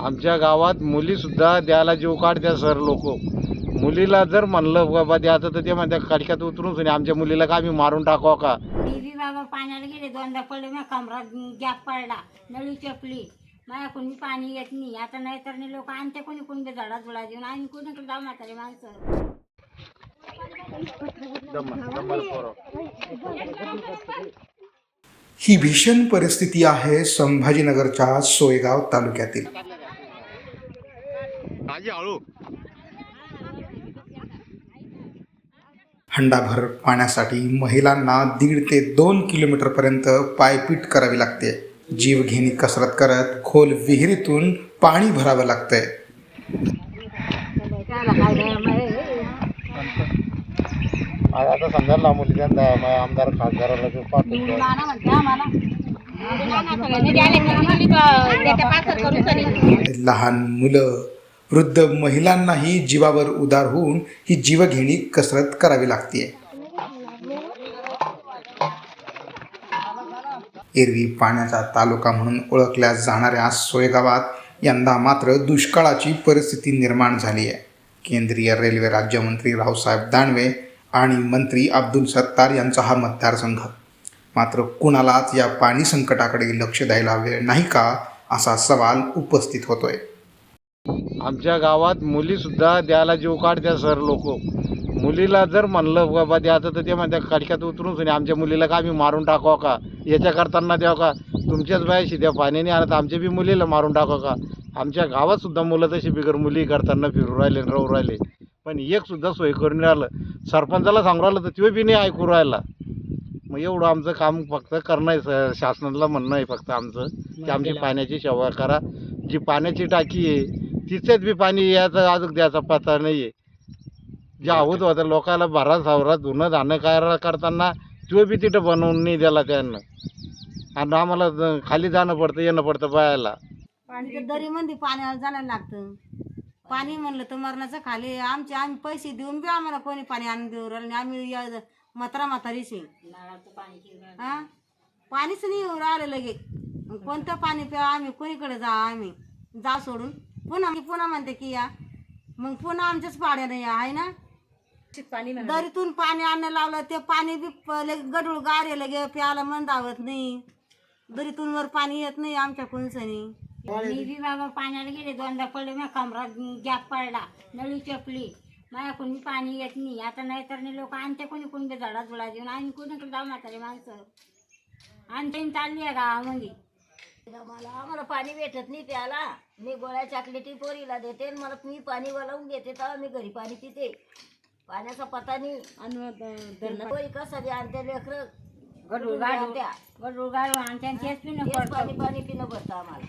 आमच्या गावात मुलीसुद्धा द्यायला जीव काढत्या सर लोक. मुलीला जर म्हणलं बाबा द्यायचं तर ते म्हणत्या खडक्यात उतरून सुने आमच्या मुलीला का आम्ही मारून टाकू का? मी बी बाबा पाण्याला गेले दोनदा पडले मग कमरात गॅप पडला नळी चपली. माझ्या कोणी पाणी येत नाही आता नाही तर लोक आणते कोणी कोणी बी झाडा झुडा देऊन आणि कोणीकडे जाऊ म्हातारे माणसं? ही भीषण परिस्थिती आहे संभाजीनगरच्या सोयगाव तालुक्यातील. हंडाभर पाण्यासाठी महिलांना दीड ते दोन किलोमीटरपर्यंत पायपीट करावी लागते. जीवघेणी कसरत करत खोल विहिरीतून पाणी भरावं लागतंय. आता समजा मुली त्यांना आमदार खासदाराला लहान मुलं वृद्ध महिलांनाही जीवावर उदार होऊन ही जीवघेणी कसरत करावी लागते एरवी पाण्याचा तालुका म्हणून ओळखल्या जाणाऱ्या सोयगावात यंदा मात्र दुष्काळाची परिस्थिती निर्माण झाली आहे केंद्रीय रेल्वे राज्यमंत्री रावसाहेब दानवे आणि मंत्री अब्दुल सत्तार यांचा हा मतदारसंघ. मात्र कुणालाच या पाणी संकटाकडे लक्ष द्यायला वेळ नाही का असा सवाल उपस्थित होतोय. आमच्या गावात मुलीसुद्धा द्यायला जीव काढत्या सर लोक. मुलीला जर म्हणलं बाबा द्यायचं तर ते म्हणत्या खडक्यात उतरून सुने आमच्या मुलीला का आम्ही मारून टाकू का? याच्या करताना द्यावं का? तुमच्याच बायाशी द्या पाण्याने आणत आमच्या बी मुलीला मारून टाकू का? आमच्या गावात सुद्धा मुलं तशी बिगर मुली करताना फिरू राहिले राहू राहिले. पण एक सुद्धा सोय करून राहिलं. सरपंचाला सांगू राहिलं तर तो बी नाही ऐकू राहिला. मग एवढं आमचं काम फक्त करणं आहे शासनाला म्हणणं आहे फक्त आमचं की आमची पाण्याची सेवा करा. जी पाण्याची टाकी आहे तिच्यात बी पाणी यायचं अजून द्यायचा पत्ता नाही आहे जे आहोत होतं लोकाला भरा सावरा धुणं धाणं काय करताना तो बी तिथं बनवून नाही दिला त्यांना. आणि आम्हाला ज- खाली जाणं पडतं येणं पडतं बायाला. पाणी दरी मध्ये पाण्याला जायला लागतं. पाणी म्हणलं तर मरणाचं खाली. आमचे आम्ही पैसे देऊन बी आम्हाला कोणी पाणी आणून देऊ राहिलं नाही. आम्ही या- म्हातारा म्हातारीशी हा? पाणीच नाही येऊ राहिलं लगे कोणतं पाणी प्या आम्ही कोणीकडे जा आम्ही जा सोडून. पुन्हा मी पुन्हा म्हणते की या. मग पुन्हा आमच्याच पाड्याने या आहे ना? दरीतून पाणी आणणं लावलं ते पाणी बी गडूळ गार लगे प्यायला मन धावत नाही. दरीतून वर पाणी येत नाही आमच्या कोणसनी. मी बी बाबा पाण्याला गेले दोनदा पडले मग कमरात गॅप पडला नळी चपली. माझ्या कोणी पाणी येत नाही. आता नाही तर लोक आणते कोणी कोणी झाडा झुडा देऊन. आणि कोणीकडे जाऊ म्हातारे माणसं? आणि चालली आहे गावामध्ये. मला आम्हाला पाणी भेटत नाही प्याला मी गोळ्या चॉकलेटी पोरीला देते आणि मला मी पाणी वळवून घेते तेव्हा मी घरी पाणी पिते. पाण्याचा पता नाही. पोरी कसं बी आणते लेकरं. गडूळ गाडू गडूळ. गाडू आणि तेच पिणं तेच पडतं. पाणी पाणी पिणं पडतं आम्हाला.